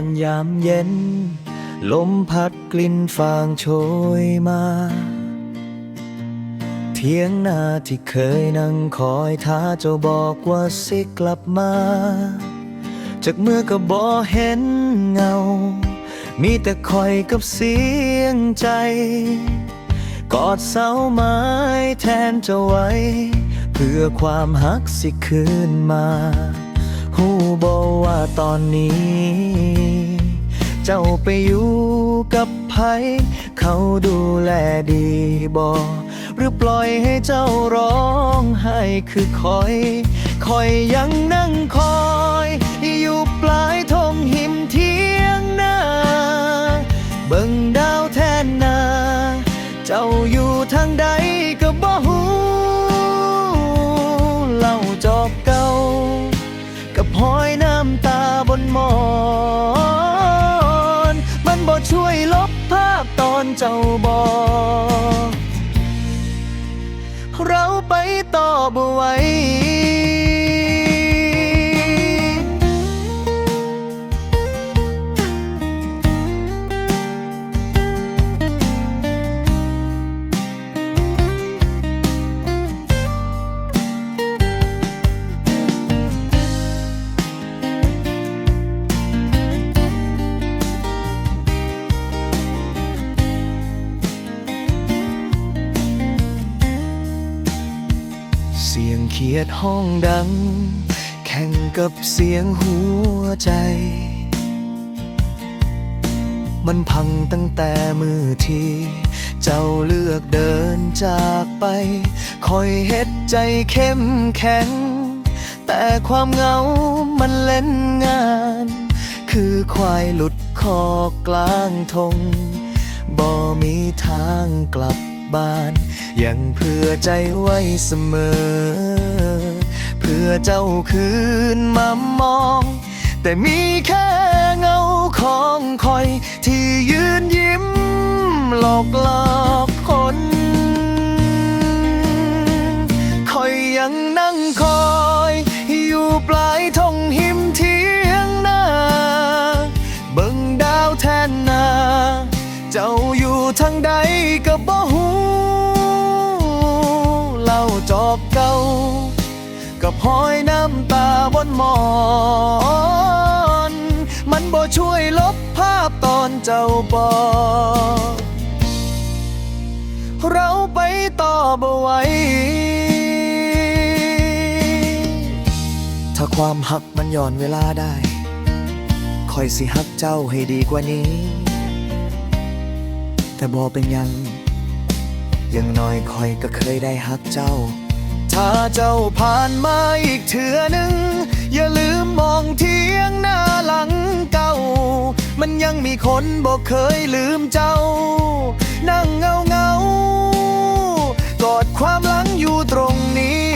อนยามเย็น ลมพัดกลิ่นฟางโชยมา เทียงนาที่เคยนั่งคอยท้าเจ้าบอกว่าสิกลับมา จากเมื่อก็บ่เห็นเงา มีแต่คอยกับเสียงใจ กอดเสาไม้แทนเจ้าไว้ เพื่อความหักสิคืนมา หูบอกว่าตอนนี้ เจ้าไปอยู่กับไผเขาดูแลดีบอหรือปล่อยให้เจ้าร้องไห้คือคอย คอยยังนั่งคอย อยู่ปลายทงหิ มอนมันบ่ช่วยลบภาพตอนเจ้าบอกเราไปต่อบ่ไหว เสียงเขียดห้องดัง แข่งกับเสียงหัวใจ มันพังตั้งแต่มือที่เจ้าเลือกเดินจากไป คอยเฮ็ดใจเข้มแข็ง แต่ความเหงามันเล่นงาน คือควายหลุดคอกลางทงบ่มีทางกลับ บาน ยังเพื่อใจไว้เสมอ เพื่อเจ้าคืนมามอง แต่มีแค่เงาของคอย ที่ยืนยิ้มหลอกหลอกคนคอยยังนั่งคอย เจ้าอยู่ทางใดก็บ่หูเล่าจอบเก่ากับหอยน้ำตาบนหมอน มันบ่ช่วยลบภาพตอนเจ้าบอกเราไปต่อบ่ไหวถ้าความหักมันย้อนเวลาได้คอยสิหักเจ้าให้ดีกว่านี้ แต่บอเป็นยังยังน้อยคอยก็เคยได้หักเจ้า ถ้าเจ้าผ่านมาอีกเถื่อหนึ่ง อย่าลืมมองเทียงหน้าหลังเก่า มันยังมีคนบอกเคยลืมเจ้า นั่งเงาเงากอดความหลังอยู่ตรงนี้